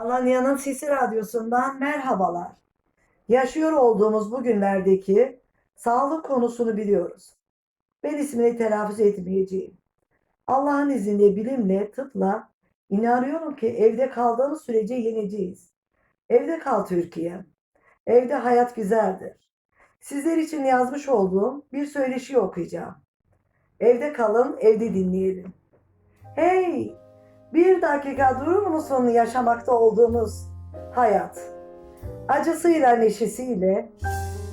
Alanya'nın Sesi Radyosu'ndan merhabalar. Yaşıyor olduğumuz bugünlerdeki sağlık konusunu biliyoruz. Ben ismini telaffuz etmeyeceğim. Allah'ın izniyle, bilimle, tıpla inanıyorum ki evde kaldığımız sürece yeneceğiz. Evde kal Türkiye. Evde hayat güzeldir. Sizler için yazmış olduğum bir söyleşi okuyacağım. Evde kalın, evde dinleyelim. Hey! Bir dakika durur musun yaşamakta olduğumuz hayat? Acısıyla neşesiyle,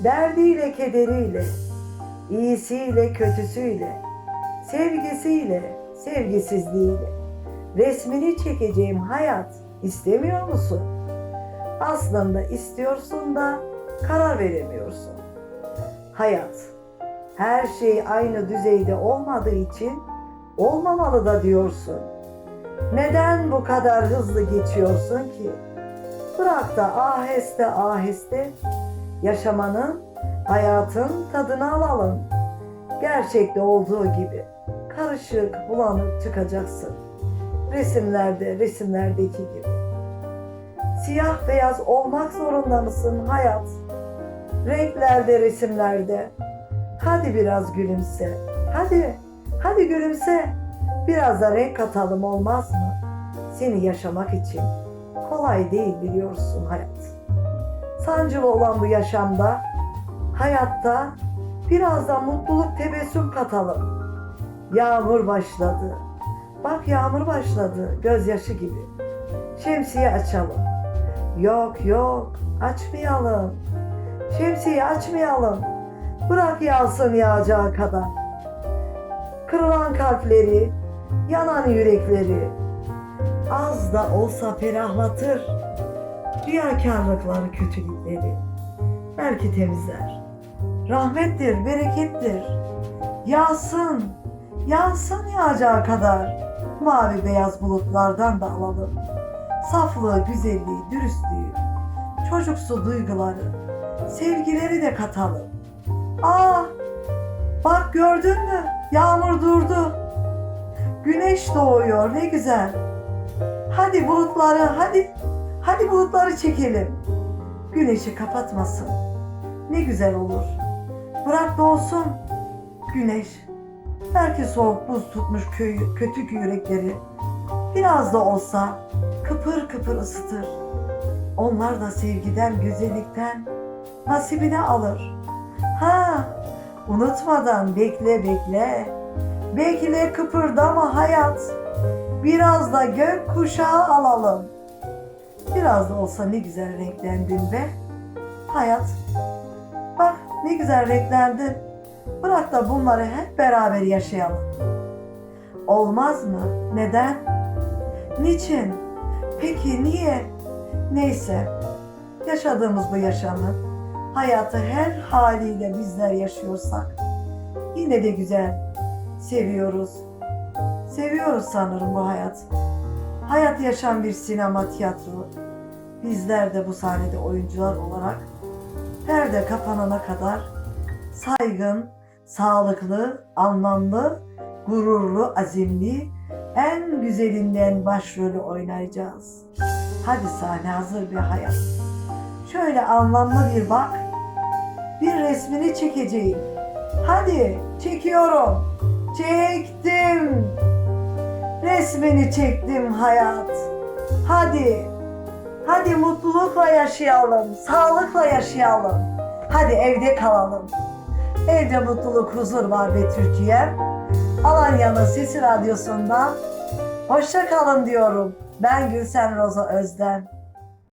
derdiyle kederiyle, iyisiyle kötüsüyle, sevgisiyle sevgisizliğiyle, resmini çekeceğim hayat istemiyor musun? Aslında istiyorsun da karar veremiyorsun. Hayat, her şey aynı düzeyde olmadığı için olmamalı da diyorsun. Neden bu kadar hızlı geçiyorsun ki? Bırak da aheste aheste yaşamanın, hayatın tadını alalım. Gerçekte olduğu gibi karışık, bulanık çıkacaksın. Resimlerde, resimlerdeki gibi. Siyah beyaz olmak zorunda mısın hayat? Renklerde, resimlerde. Hadi biraz gülümse. Hadi, hadi gülümse. Biraz da renk katalım olmaz mı? Seni yaşamak için kolay değil biliyorsun hayat. Sancılı olan bu yaşamda, hayatta biraz da mutluluk tebessüm katalım. Yağmur başladı. Bak yağmur başladı gözyaşı gibi. Şemsiye açalım. Yok yok açmayalım. Şemsiye açmayalım. Bırak yağsın yağacağı kadar. Kırılan kalpleri, yanan yürekleri az da olsa ferahlatır. Riyakarlıkları, kötülükleri belki temizler. Rahmettir, berekettir. Yağsın, yağsın yağacağı kadar mavi beyaz bulutlardan da alalım. Saflığı, güzelliği, dürüstlüğü, çocuksu duyguları, sevgileri de katalım. Aa, bak gördün mü? Yağmur durdu. Güneş doğuyor ne güzel. Hadi bulutları hadi hadi bulutları çekelim. Güneşi kapatmasın. Ne güzel olur. Bırak doğsun güneş. Belki soğuk buz tutmuş köyü, kötü yürekleri biraz da olsa kıpır kıpır ısıtır. Onlar da sevgiden, güzellikten nasibini alır. Ha, unutmadan bekle bekle. Bekle kıpırdama hayat. Biraz da gök kuşağı alalım. Biraz da olsa ne güzel renklendin be. Hayat. Bak ne güzel renklendin. Bırak da bunları hep beraber yaşayalım. Olmaz mı? Neden? Niçin? Peki niye? Neyse. Yaşadığımız bu yaşamı, hayatı her haliyle bizler yaşıyorsak yine de güzel. Seviyoruz. Seviyoruz sanırım bu hayat. Hayat yaşam bir sinema tiyatro. Bizler de bu sahnede oyuncular olarak perde kapanana kadar saygın, sağlıklı, anlamlı, gururlu, azimli, en güzelinden başrolü oynayacağız. Hadi sahne hazır bir hayat. Şöyle anlamlı bir bak. Bir resmini çekeceğim. Hadi çekiyorum. Çektim. Resmini çektim hayat. Hadi. Hadi mutlulukla yaşayalım. Sağlıkla yaşayalım. Hadi evde kalalım. Evde mutluluk, huzur var be Türkiye. Alanya'nın Sesi Radyosu'ndan hoşça kalın diyorum. Ben Gülsen Roza Özden.